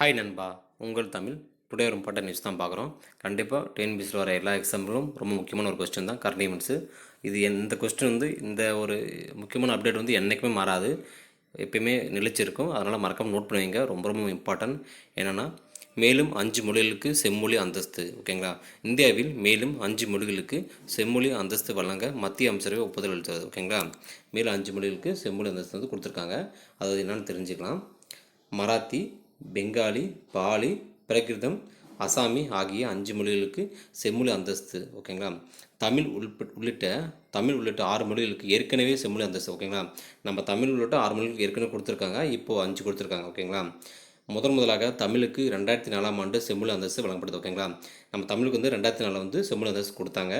Hi நண்பா. உங்கள் Tamil today ஒரு இம்பார்ட்டன் நியூஸ் தான் பார்க்குறோம். கண்டிப்பாக டிஎன்பிசியில் வர எல்லா எக்ஸாம்பிளும் ரொம்ப முக்கியமான ஒரு கொஸ்டின் தான். கரண்ட் ஈவெண்ட்ஸு இது இந்த கொஸ்டின் வந்து இந்த ஒரு முக்கியமான அப்டேட் வந்து என்றைக்குமே மாறாது. எப்பயுமே நிலைச்சிருக்கும். அதனால் மறக்காம நோட் பண்ணுவீங்க ரொம்ப ரொம்ப இம்பார்ட்டன்ட் என்னென்னா மேலும் அஞ்சு மொழிகளுக்கு செம்மொழி அந்தஸ்து ஓகேங்களா இந்தியாவில் மேலும் அஞ்சு மொழிகளுக்கு செம்மொழி அந்தஸ்து வழங்க மத்திய அமைச்சரவை ஒப்புதல் அளித்தது ஓகேங்களா மேலும் அஞ்சு மொழிகளுக்கு செம்மொழி அந்தஸ்து வந்து கொடுத்துருக்காங்க. அதாவது என்னென்னு தெரிஞ்சுக்கலாம். மராத்தி பெங்காலி பாலி பிரகிருதம் அசாமி ஆகிய அஞ்சு மொழிகளுக்கு செம்மொழி அந்தஸ்து ஓகேங்களா? தமிழ் உள்பட் உள்ளிட்ட தமிழ் உள்ளிட்ட ஆறு மொழிகளுக்கு ஏற்கனவே செம்மொழி அந்தஸ்து ஓகேங்களா? நம்ம தமிழ் உள்ளிட்ட ஆறு மொழிகளுக்கு ஏற்கனவே கொடுத்துருக்காங்க இப்போது அஞ்சு கொடுத்துருக்காங்க ஓகேங்களா? முதன் முதலாக தமிழுக்கு ரெண்டாயிரத்தி நாலாம் ஆண்டு செம்மிழ் அந்தஸ்து வழங்கப்படுது ஓகேங்களா? நம்ம தமிழுக்கு வந்து ரெண்டாயிரத்தி நாலில் வந்து செம்மிழ் அந்தஸ்து கொடுத்தாங்க.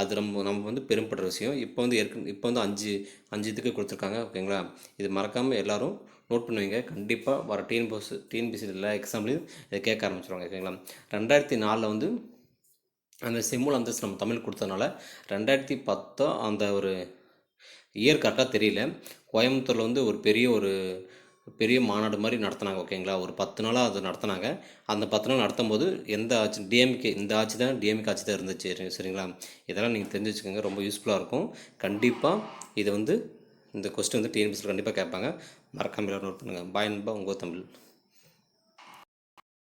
அது நம்ம நம்ம வந்து பெரும்படுற விஷயம். இப்போ வந்து ஏற்க இப்போ வந்து அஞ்சு அஞ்சு இதுக்கு கொடுத்துருக்காங்க ஓகேங்களா? இது மறக்காமல் எல்லோரும் நோட் பண்ணுவீங்க கண்டிப்பாக வர டிஎன்பிஎஸ் போஸ் டிஎன்பிசி எல்லா எக்ஸாம்லையும் இதை கேட்க ஆரம்பிச்சிருவாங்க ஓகேங்களா? ரெண்டாயிரத்தி நாலில் வந்து அந்த செம்மிழ் அந்தஸ்து நம்ம தமிழ் கொடுத்ததுனால ரெண்டாயிரத்தி பத்தோ அந்த ஒரு இயர் கரெக்டாக தெரியல. கோயம்புத்தூரில் வந்து ஒரு பெரிய ஒரு பெரிய மாநாடு மாதிரி நடத்தினாங்க ஓகேங்களா? ஒரு பத்து நாளாக அது நடத்தினாங்க. அந்த பத்து நாள் நடத்தும் போது எந்த ஆட்சி டிஎம்கே இந்த ஆட்சி தான் டிஎம்கே ஆட்சி தான் இருந்துச்சு சரி- சரிங்களா? இதெல்லாம் நீங்கள் தெரிஞ்சு வச்சுக்கோங்க ரொம்ப யூஸ்ஃபுல்லாக இருக்கும். கண்டிப்பாக இதை வந்து இந்த கொஸ்டின் வந்து டிஎன்பிசியில் கண்டிப்பாக கேட்பாங்க. மறக்காமல் நோட் பண்ணுங்கள் பாய் நண்பா உங்கள் தமிழ்.